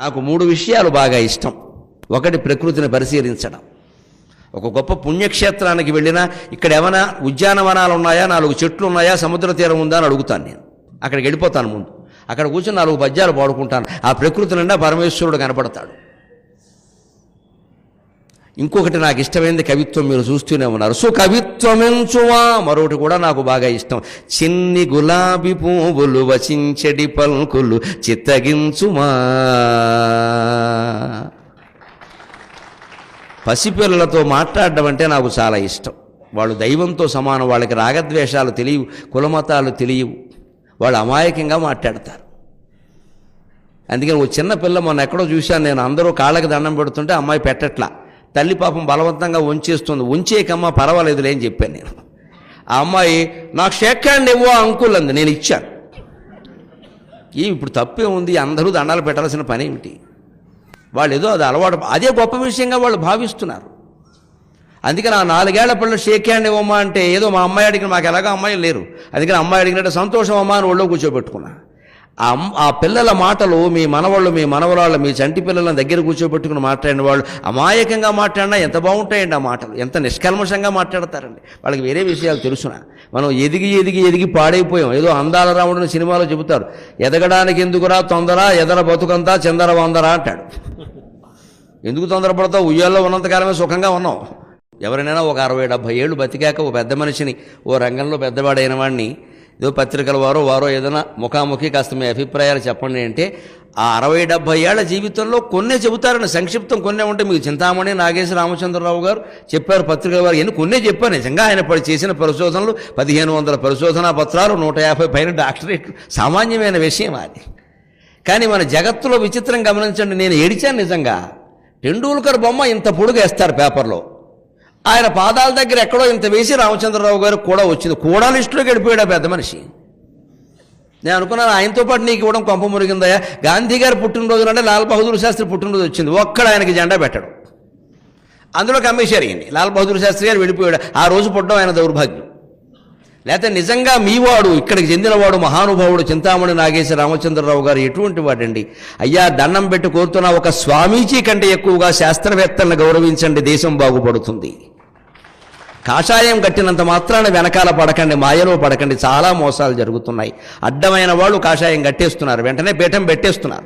నాకు మూడు విషయాలు బాగా ఇష్టం. ఒకటి ప్రకృతిని పరిశీలించడం. ఒక గొప్ప పుణ్యక్షేత్రానికి వెళ్ళినా ఇక్కడ ఏమైనా ఉద్యానవనాలు ఉన్నాయా నాలుగు చెట్లు ఉన్నాయా సముద్ర తీరం ఉందా అని అడుగుతాను నేను. అక్కడికి వెళ్ళిపోతాను ముందు. అక్కడ కూర్చొని నాలుగు పద్యాలు పాడుకుంటాను. ఆ ప్రకృతి నిండా పరమేశ్వరుడు కనపడతాడు. ఇంకొకటి నాకు ఇష్టమైనది కవిత్వం మీరు చూస్తూనే ఉన్నారు. సో కవిత్వమెంచువా మరొకటి కూడా నాకు బాగా ఇష్టం. చిన్ని గులాబీ పువ్వులు వచించెడి పలుకులు చిత్తగించుమా? పసిపిల్లలతో మాట్లాడడం అంటే నాకు చాలా ఇష్టం. వాళ్ళు దైవంతో సమానం వాళ్ళకి రాగద్వేషాలు తెలియవు కులమతాలు తెలియవు. వాళ్ళు అమాయకంగా మాట్లాడతారు. అందుకని ఓ చిన్న పిల్ల మొన్న ఎక్కడో చూశాను నేను అందరూ కాళ్ళకి దండం పెడుతుంటే అమ్మాయి పెట్టట్లా. తల్లి పాపం బలవంతంగా ఉంచేస్తుంది. వంచేకమ్మ పర్వాలేదులే అని చెప్పాను నేను. ఆ అమ్మాయి నాకు షేక్ హ్యాండ్ ఇవ్వో అంకుల్ అంది. నేను ఇచ్చాను. ఏ ఇప్పుడు తప్పే ఉంది. అందరూ దండాలు పెట్టాల్సిన పని ఏమిటి? వాళ్ళు ఏదో అది అలవాటు అదే గొప్ప విషయంగా వాళ్ళు భావిస్తున్నారు. అందుకని ఆ నాలుగేళ్ళ పిల్లలు షేక్ హ్యాండ్ ఇవ్వమ్మా అంటే ఏదో మా అమ్మాయి అడిగిన మాకు ఎలాగో అమ్మాయిలు లేరు. అందుకని అమ్మాయి అడిగినట్టు సంతోషం అమ్మా అని ఒళ్ళో కూర్చోబెట్టుకున్నా. ఆ పిల్లల మాటలు మీ మనవాళ్ళు మీ మనవరాళ్ళు మీ చంటి పిల్లలను దగ్గర కూర్చోబెట్టుకుని మాట్లాడిన వాళ్ళు అమాయకంగా మాట్లాడినా ఎంత బాగుంటాయండి ఆ మాటలు? ఎంత నిష్కల్మషంగా మాట్లాడతారండి? వాళ్ళకి వేరే విషయాలు తెలుసునా? మనం ఎదిగి ఎదిగి ఎదిగి పాడైపోయాం. ఏదో అందాల రాముడిని సినిమాలో చెబుతారు. ఎదగడానికి ఎందుకురా తొందర ఎదర బతుకంతా చందర వందరా అంటాడు. ఎందుకు తొందరపడతావు? ఉయ్యాల్లో ఉన్నంతకాలమే సుఖంగా ఉన్నాం. ఎవరైనా ఒక అరవై డెబ్భై ఏళ్ళు బతికాక ఓ పెద్ద మనిషిని ఓ రంగంలో పెద్దవాడైన వాడిని ఏదో పత్రికల వారో వారో ఏదైనా ముఖాముఖి కాస్త మీ అభిప్రాయాలు చెప్పండి అంటే ఆ అరవై డెబ్భై ఏళ్ళ జీవితంలో కొన్నే చెబుతారని సంక్షిప్తం కొన్నే ఉంటే మీకు చింతామణి నాగేశ్వర రామచంద్రరావు గారు చెప్పారు పత్రికల వారు. ఎన్ని కొన్నే చెప్పారు? నిజంగా ఆయన పడి చేసిన పరిశోధనలు పదిహేను వందల పరిశోధనా పత్రాలు నూట యాభై పైన డాక్టరేట్లు. సామాన్యమైన విషయం అది. కానీ మన జగత్తులో విచిత్రం గమనించండి నేను ఏడిచాను నిజంగా. టెండూల్కర్ బొమ్మ ఇంత పొడుగు వేస్తారు పేపర్లో. ఆయన పాదాల దగ్గర ఎక్కడో ఇంత వేసి రామచంద్రరావు గారు కూడా వచ్చింది. కూడా లిస్టులోకి వెళ్ళిపోయాడు ఆ పెద్ద మనిషి? నేను అనుకున్నాను ఆయనతో పాటు నీకు ఇవ్వడం కొంప మురిగిందయ్యా. గాంధీ గారు పుట్టినరోజు అంటే లాల్ బహదూర్ శాస్త్రి పుట్టినరోజు వచ్చింది. ఒక్కడ ఆయనకి జెండా పెట్టడు. అందులో కమ్మేశారు ఈయన్ని. లాల్ బహదూర్ శాస్త్రి గారు వెళ్ళిపోయాడు. ఆ రోజు పుట్టడం ఆయన దౌర్భాగ్యం. లేకపోతే నిజంగా మీవాడు ఇక్కడికి చెందినవాడు మహానుభావుడు చింతామణి నాగేశ్వర రామచంద్రరావు గారు ఎటువంటి వాడండి? అయ్యా దండం పెట్టి కోరుతున్న ఒక స్వామీజీ కంటే ఎక్కువగా శాస్త్రవేత్తలను గౌరవించండి. దేశం బాగుపడుతుంది. కాషాయం కట్టినంత మాత్రాన వెనకాల పడకండి మాయలో పడకండి. చాలా మోసాలు జరుగుతున్నాయి. అడ్డమైన వాళ్ళు కాషాయం కట్టేస్తున్నారు. వెంటనే పీఠం పెట్టేస్తున్నారు.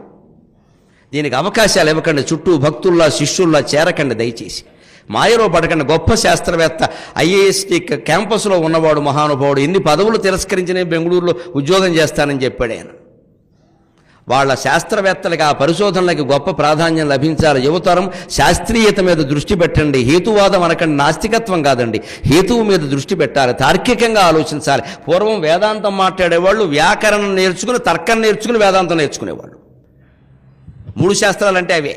దీనికి అవకాశాలు ఇవ్వకండి. చుట్టూ భక్తుల్లా శిష్యుల్లా చేరకండి దయచేసి. మాయలో పడకండి. గొప్ప శాస్త్రవేత్త ఐఏఎస్టీ క్యాంపస్లో ఉన్నవాడు మహానుభావుడు. ఎన్ని పదవులు తిరస్కరించిన బెంగళూరులో ఉద్యోగం చేస్తానని చెప్పాడు ఆయన. వాళ్ళ శాస్త్రవేత్తలుగా ఆ పరిశోధనలకి గొప్ప ప్రాధాన్యం లభించాలి యువతరం శాస్త్రీయత మీద దృష్టి పెట్టండి. హేతువాదం అనకండి నాస్తికత్వం కాదండి. హేతువు మీద దృష్టి పెట్టాలి తార్కికంగా ఆలోచించాలి. పూర్వం వేదాంతం మాట్లాడేవాళ్ళు వ్యాకరణం నేర్చుకుని తర్కం నేర్చుకుని వేదాంతం నేర్చుకునేవాళ్ళు. మూడు శాస్త్రాలు అంటే అవే.